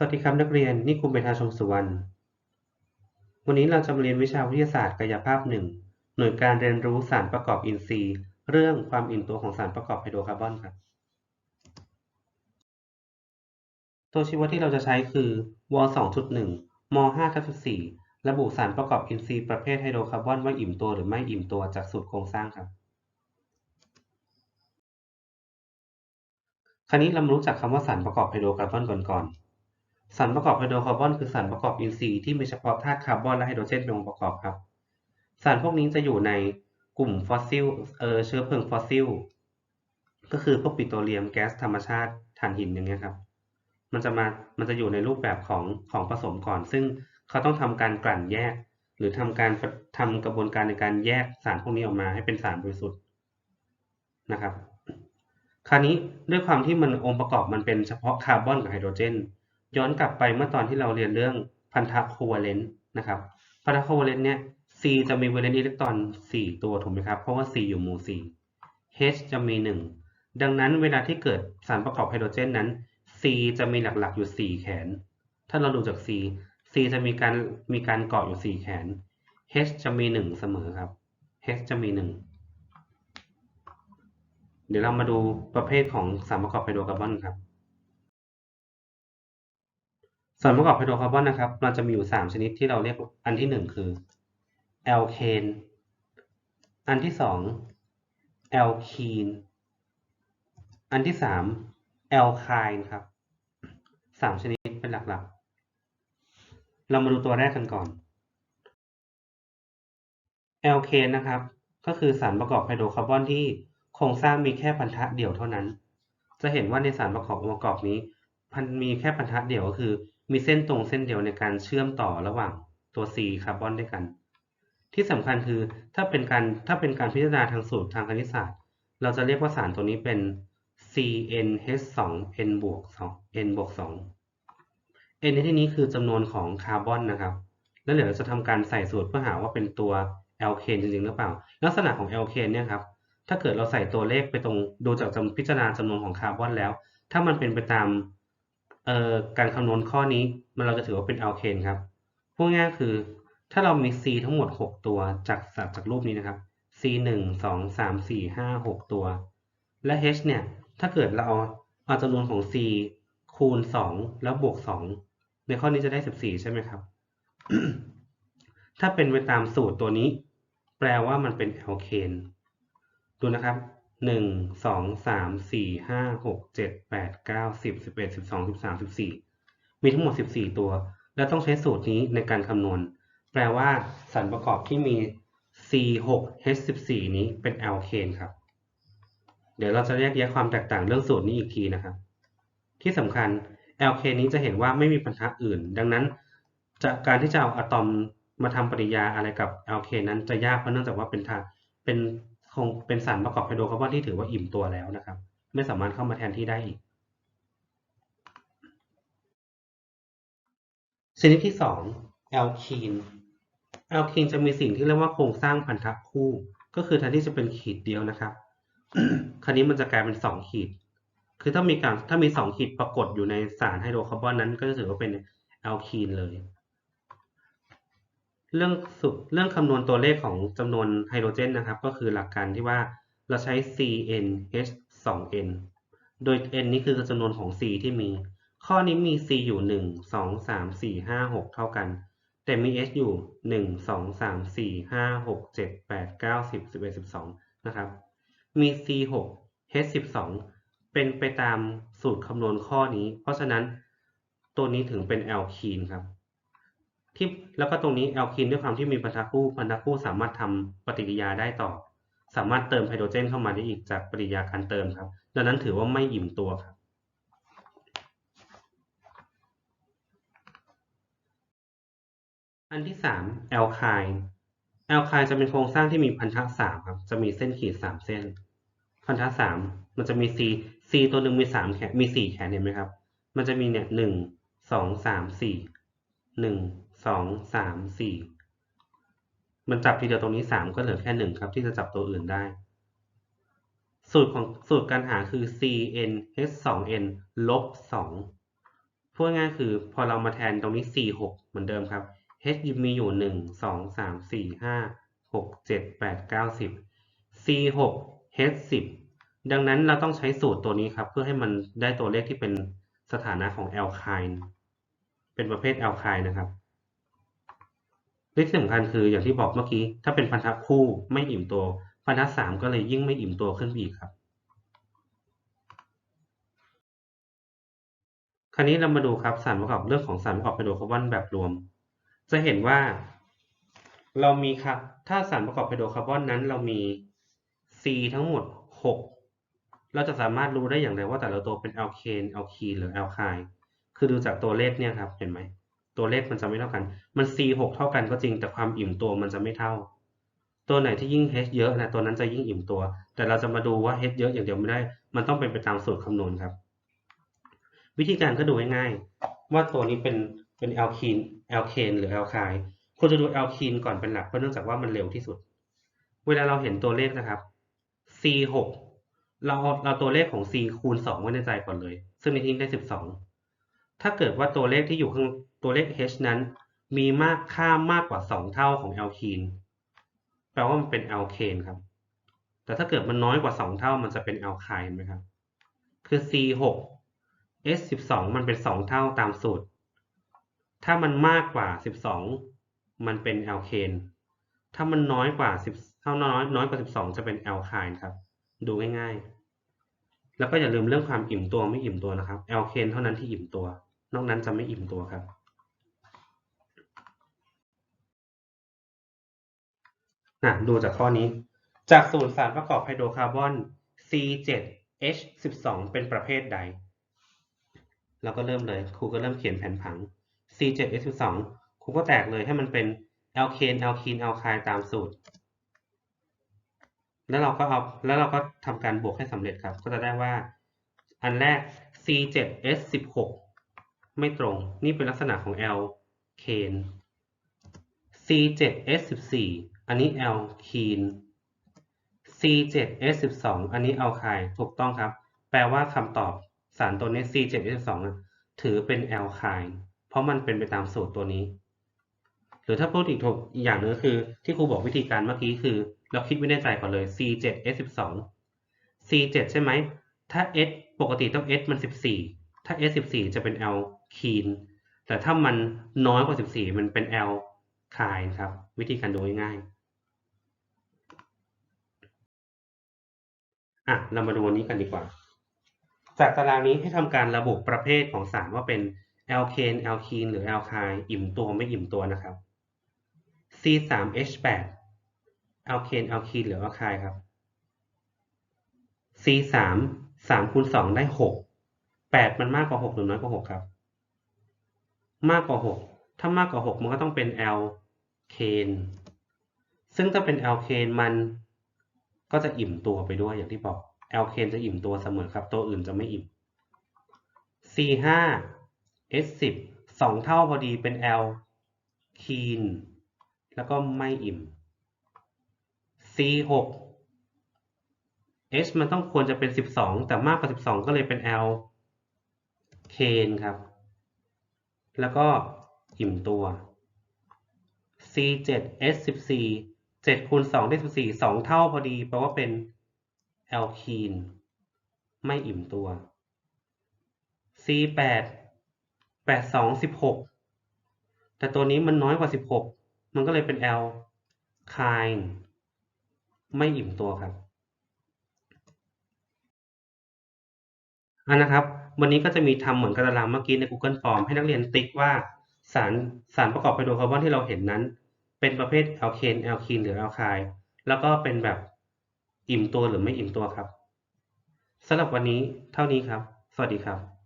สวัสดีครับนักเรียนนี่ครูเบธาชมสุวรรณ วันนี้เราจะมาเรียนวิชาวิทยาศาสตร์กายภาพหนึ่งหน่วยการเรียนรู้สารประกอบอินทรีย์ เรื่องความอิ่มตัวของสารประกอบไฮโดรคาร์บอนครับ ตัวชี้วัดที่เราจะใช้คือว2.1ม5ทับ14ระบุสารประกอบอินทรีย์ประเภทไฮโดรคาร์บอนว่าอิ่มตัวหรือไม่อิ่มตัวจากสูตรโครงสร้างครับคราวนี้เรามารู้จักคำว่าสารประกอบไฮโดรคาร์บอนก่อนก่อน สารประกอบไฮโดรคาร์บอนคือสารประกอบอินทรีย์ที่มีเฉพาะธาตุคาร์บอนและไฮโดรเจนเป็นองค์ประกอบครับ สารพวกนี้จะอยู่ในกลุ่มฟอสซิลเออเชื้อเพลิงฟอสซิล ก็คือพวกปิโตรเลียมแก๊สธรรมชาติถ่านหินอย่างเงี้ยครับ มันจะมา มันจะอยู่ในรูปแบบของของผสมก่อน ซึ่งเขาต้องทำการกลั่นแยก หรือทำการทำกระบวนการในการแยกสารพวกนี้ออกมาให้เป็นสารบริสุทธิ์นะครับ คราวนี้ด้วยความที่มันองค์ประกอบมันเป็นเฉพาะคาร์บอนกับไฮโดรเจน ย้อนกลับไปเมื่อตอนที่เราเรียนเรื่องพันธะโควัลเลนต์นะครับพันธะโควัลเลนต์เนี่ย C จะมีวาเลนต์อิเล็กตรอน 4 ตัวถูกไหมครับ เพราะว่า C อยู่หมู่ 4 H จะมี 1 ดังนั้นเวลาที่เกิดสารประกอบไฮโดรเจนนั้น C จะมีหลักๆอยู่ 4 แขน ถ้าเราดูจาก C C จะมีการมีการเกาะอยู่ 4 แขน H จะมี 1 เสมอครับ H จะมี 1 เดี๋ยวเรามาดูประเภทของสารประกอบไฮโดรคาร์บอนครับ สารประกอบไฮโดรคาร์บอนนะครับเราจะมีอยู่ 3 ชนิดที่เราเรียกอันที่ 1 คือแอลเคนอันที่ 2 แอลคีน อันที่ 3 แอลไคน์ครับ 3 ชนิดเป็นหลักๆ เรามาดูตัวแรกกันก่อนแอลเคนนะครับ ก็คือสารประกอบไฮโดรคาร์บอนที่โครงสร้างมีแค่พันธะเดี่ยวเท่านั้น จะเห็นว่าในสารประกอบองค์ประกอบนี้ มันมีแค่พันธะเดี่ยวก็คือ มีเส้นตรงเส้นเดียวในการเชื่อมต่อระหว่างตัว C คาร์บอนด้วยกัน ที่สำคัญคือถ้าเป็นการถ้าเป็นการพิจารณาทางสูตรทางคณิตศาสตร์ เราจะเรียกว่าสารตัวนี้เป็น CnH2n บวก2 n บวก2 n ในที่นี้คือจำนวนของคาร์บอนนะครับ แล้วเดี๋ยวเราจะทำการใส่สูตรเพื่อหาว่าเป็นตัวแอลเคนจริงๆหรือเปล่า ลักษณะของแอลเคนเนี่ยครับถ้าเกิดเราใส่ตัวเลขไปตรงดูจากจพิจารณาจำนวนของคาร์บอนแล้ว ถ้ามันเป็นไปตาม การคำนวณข้อนี้มันเราจะถือว่าเป็นแอลเคนครับพูดง่ายคือ ถ้าเรามี C ทั้งหมด 6 ตัวจากจากรูปนี้นะครับ C 1 2 3 4 5 6 ตัว และ H เนี่ย ถ้าเกิดเราเอาเอาจำนวนของ C คูณ 2 แล้วบวก 2 ในข้อนี้จะได้ 14 ใช่ไหมครับ ถ้าเป็นไปตามสูตรตัวนี้ แปลว่ามันเป็นแอลเคนดูนะครับ หนึ่งสองสามสี่ห้าหกเจ็ดแปดเก้าสิบสิบเอ็ดสิบสองสิบสามสิบสี่มีทั้งหมดสิบสี่ตัว และต้องใช้สูตรนี้ในการคำนวณ แปลว่าสารประกอบที่มี C 6 H 14 นี้เป็นแอลเคนครับ เดี๋ยวเราจะแยกแยะความแตกต่างเรื่องสูตรนี้อีกทีนะครับ ที่สำคัญแอลเคนนี้จะเห็นว่าไม่มีพันธะอื่น ดังนั้นจะการที่จะเอาอะตอมมาทำปฏิกิริยาอะไรกับแอลเคนนั้นจะยากเพราะเนื่องจากว่าเป็นธาตุเป็น คงเป็นสารประกอบไฮโดรคาร์บอนที่ถือว่าอิ่มตัวแล้วนะครับ ไม่สามารถเข้ามาแทนที่ได้อีก ชนิดที่2แอลคีนแอลคีนจะมีสิ่งที่เรียกว่าโครงสร้างพันธะคู่ ก็คือแทนที่จะเป็นขีดเดียวนะครับ คราวนี้มันจะกลายเป็น 2 ขีด คือถ้ามีการถ้ามี 2 ขีดปรากฏอยู่ในสารไฮโดรคาร์บอนนั้น ก็จะถือว่าเป็นแอลคีนเลย เรื่องสุดเรื่องคำนวณตัวเลขของจำนวนไฮโดรเจนนะครับ ก็คือหลักการที่ว่าเราใช้ CnH 2n โดย n นี้คือจำนวนของ C ที่มี ข้อนี้มี C อยู่ 1 2 3 4 5 6 เท่ากัน แต่มี H อยู่ 1 2 3 4 5 6 7 8 9 10 11 12 นะครับ มี C 6 H 12 เป็นไปตามสูตรคำนวณข้อนี้ เพราะฉะนั้นตัวนี้ถึงเป็นแอลคีนครับ ที่แล้วก็ตรงนี้แอลคินด้วยความที่มีพันธะคู่พันธะคู่สามารถทำปฏิกิริยาได้ต่อ สามารถเติมไฮโดรเจนเข้ามาได้อีกจากปฏิกิริยาการเติมครับดังนั้นถือว่าไม่อิ่มตัวครับอันที่สามแอลคายแอลคายจะเป็นโครงสร้างที่มีพันธะสามครับ จะมีเส้นขีดสามเส้น พันธะสามมันจะมี C C ตัวหนึ่งมีสามแขนมีสี่แขนเห็นไหมครับ มันจะมีเนี่ยหนึ่งสองสามสี่ หนึ่งสองสามสี่มันจับทีเดียวตรงนี้สามก็เหลือแค่หนึ่งครับที่จะจับตัวอื่นได้ สูตรของสูตรการหาคือ cn h 2 n ลบสองพูดง่ายคือพอเรามาแทนตรงนี้4 6เหมือนเดิมครับ h มีอยู่1 2 3 4 5 6 7 8 9 10 c 6 h 10ดังนั้นเราต้องใช้สูตรตัวนี้ครับ เพื่อให้มันได้ตัวเลขที่เป็นสถานะของ alkyne เป็นประเภท alkyne นะครับและที่สำคัญคืออย่างที่บอกเมื่อกี้ ถ้าเป็นพันธะคู่ไม่อิ่มตัว พันธะสามก็เลยยิ่งไม่อิ่มตัวขึ้นอีกครับ คราวนี้เรามาดูครับสารประกอบเรื่องของสารประกอบไฮโดรคาร์บอนแบบรวม จะเห็นว่า เรามีครับถ้าสารประกอบไฮโดรคาร์บอนนั้น เรามี C ทั้งหมด 6 เราจะสามารถรู้ได้อย่างไรว่าแต่ละตัวเป็นแอลเคนแอลคีนหรือแอลไคน์ คือดูจากตัวเลขเนี่ยครับ เห็นไหม ตัวเลขมันจะไม่เท่ากัน มัน C 6เท่ากันก็จริง แต่ความอิ่มตัวมันจะไม่เท่า ตัวไหนที่ยิ่ง H เยอะนะตัวนั้นจะยิ่งอิ่มตัว แต่เราจะมาดูว่า H เยอะอย่างเดียวไม่ได้ มันต้องเป็นไปตามสูตรคำนวณครับ วิธีการก็ดูง่ายๆว่าตัวนี้เป็นเป็นแอลคีนแอลเคนหรือแอลไคน์ควรจะดูแอลคีนก่อนเป็นหลักเพราะเนื่องจากว่ามันเร็วที่สุด เวลาเราเห็นตัวเลขนะครับ C 6เราเราตัวเลขของ C คูณ2ไว้ในใจก่อนเลย ซึ่งในที่นี้ได้12 ถ้าเกิดว่าตัวเลขที่อยู่ข้างตัวเลข H นั้น มีมากค่ามากกว่า 2 เท่าของแอลคีนแปลว่ามันเป็นแอลเคนครับ แต่ถ้าเกิดมันน้อยกว่า 2 เท่ามันจะเป็นแอลไคน์ไหมครับ คือ C 6 S 12 มันเป็น 2 เท่าตามสูตร ถ้ามันมากกว่า 12 มันเป็นแอลเคนถ้ามันน้อยกว่า 10 เท่าน้อยน้อยกว่า 12 จะเป็นแอลไคน์ครับ ดูง่ายๆ แล้วก็อย่าลืมเรื่องความอิ่มตัวไม่อิ่มตัวนะครับแอลเคนเท่านั้นที่อิ่มตัว นอกนั้นจะไม่อิ่มตัวครับ นะดูจากข้อนี้ จากสูตรสารประกอบไฮโดรคาร์บอน C7H12 เป็นประเภทใด เราก็เริ่มเลยครูก็เริ่มเขียนแผนผัง C7H12 ครูก็แตกเลยให้มันเป็นแอลเคนแอลคีนแอลไคน์ตามสูตร แล้วเราก็เอาแล้วเราก็ทำการบวกให้สำเร็จครับ ก็จะได้ว่า อันแรก C7H16 ไม่ตรง นี่เป็นลักษณะของแอลเคน C7H14 อันนี้แอลคีน C7H12 อันนี้แอลไคน์ถูกต้องครับ แปลว่าคำตอบสารตัวนี้ C7H12 ถือเป็นแอลไคน์เพราะมันเป็นไปตามสูตรตัวนี้ หรือถ้าพูดอีกถูกอีกอย่างหนึงคือ ที่ครูบอกวิธีการเมื่อกี้คือ เราคิดไว้ในใจก่อนเลย C7H12 C7 ใช่ไหม ถ้า S ปกติต้อง S มัน 14 ถ้า S14 จะเป็นแอลคีนแต่ถ้ามันน้อยกว่า 14 มันเป็นแอลไคน์ครับ วิธีการดูง่ายๆอะเรามาดูวันนี้กันดีกว่า จากตารางนี้ให้ทำการระบุประเภทของสารว่าเป็นแอลเคนแอลคีนหรือแอลไคน์อิ่มตัวไม่อิ่มตัวนะครับ C3H8 แอลเคนแอลคีนหรือแอลไคน์ครับ C3 3คูณ2ได้ 6 8มันมากกว่า6หรือน้อยกว่า6ครับ มากกว่า6ถ้ามากกว่า6มันก็ต้องเป็นแอลเคนซึ่งถ้าเป็นแอลเคนมันก็จะอิ่มตัวไปด้วยอย่างที่บอกแอลเคนจะอิ่มตัวเสมอครับ ตัวอื่นจะไม่อิ่ม C5 S10 สองเท่าพอดีเป็นแอลคีนแล้วก็ไม่อิ่ม C6 H มันต้องควรจะเป็น 12 แต่มากกว่า 12 ก็เลยเป็นแอล เคนครับ แล้วก็อิ่มตัว C7 S14 7คูณ2ได้14 2 เท่าพอดีแปลว่าเป็นแอลคีนไม่อิ่มตัว C8 8 2 16 แต่ตัวนี้มันน้อยกว่า 16 มันก็เลยเป็นแอลคายไม่อิ่มตัวครับอันนะครับ วันนี้ก็จะมีทำเหมือนกระดารางเมื่อกี้ใน Google Form ให้นักเรียนติ๊กว่าสารสารประกอบไฮโดรคาร์บอนที่เราเห็นนั้น เป็นประเภทแอลเคนแอลคีนหรือแอลไคน์แล้วก็เป็นแบบอิ่มตัวหรือไม่อิ่มตัวครับสำหรับวันนี้เท่านี้ครับ สวัสดีครับ